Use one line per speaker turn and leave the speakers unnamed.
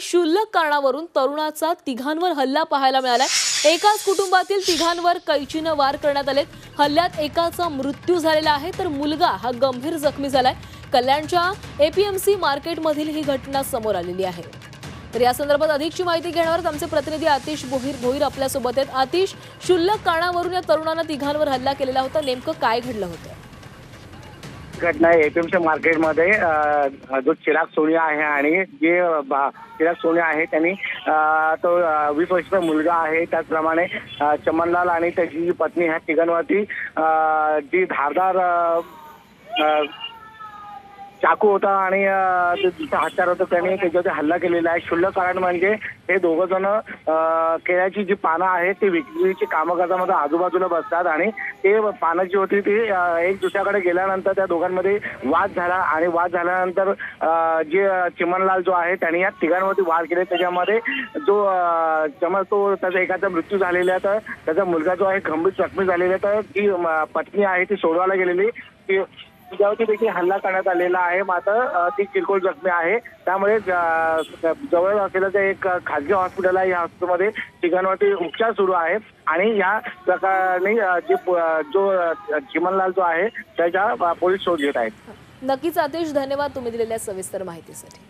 क्षुल्लक कारणावरून तरुणाचा तिघांवर हल्ला पाहायला मिळालाय. एकाच कुटुंबातील तिघांवर कैचीनं वार करण्यात आलेत. हल्ल्यात एकाचा मृत्यू झालेला आहे तर मुलगा हा गंभीर जखमी झालाय. कल्याणच्या एपीएमसी मार्केटमधील ही घटना समोर आलेली आहे. तर या संदर्भात अधिकची माहिती घेण्यावर आमचे प्रतिनिधी आतिश भोईर भोईर आपल्यासोबत आहेत. आतिश क्षुल्लक कारणावरून या तरुणानं तिघांवर हल्ला केलेला होता. नेमकं काय घडलं होतं?
घटना एपीएमसी मार्केटमध्ये जो चिराग सोनिया आहे आणि जे बा- चिराग सोनिया आहे त्यांनी तो वीस वर्षाचा मुलगा आहे. त्याचप्रमाणे चमनलाल आणि त्याची जी पत्नी ह्या तिघांवरती जी धारदार अ, चाकू होता आणि हत्यार होतं त्याने त्याच्यावरती हल्ला केलेला आहे. क्षुल्लक कारण म्हणजे हे दोघं जण केळ्याची जी पानं आहेत ती विक्रीची कामं करतामध्ये आजूबाजूला बसतात आणि ते पानं जी होती ती एक दुसऱ्याकडे गेल्यानंतर त्या दोघांमध्ये वाद झाला आणि वाद झाल्यानंतर जे चिमनलाल जो आहे त्यांनी या तिघांवरती वाद केले. त्याच्यामध्ये जो चमन तो त्याचा एकाचा मृत्यू झालेला आहे तर त्याचा मुलगा जो आहे गंभीर जखमी झालेला आहे तर जी पत्नी आहे ती सोडवायला गेलेली. ती तिच्यावरती देखील हल्ला करण्यात आलेला आहे. मात्र ती किरकोळ जखमी आहे. त्यामुळे जवळ असलेलं जे एक खाजगी हॉस्पिटल आहे. या हॉस्पिटलमध्ये तिघांवरती उपचार सुरू आहे. आणि या प्रकारे जे जो चिमनलाल जो आहे त्याच्या पोलीस शोध घेत आहेत.
नक्कीच आदेश धन्यवाद तुम्ही दिलेल्या सविस्तर माहितीसाठी.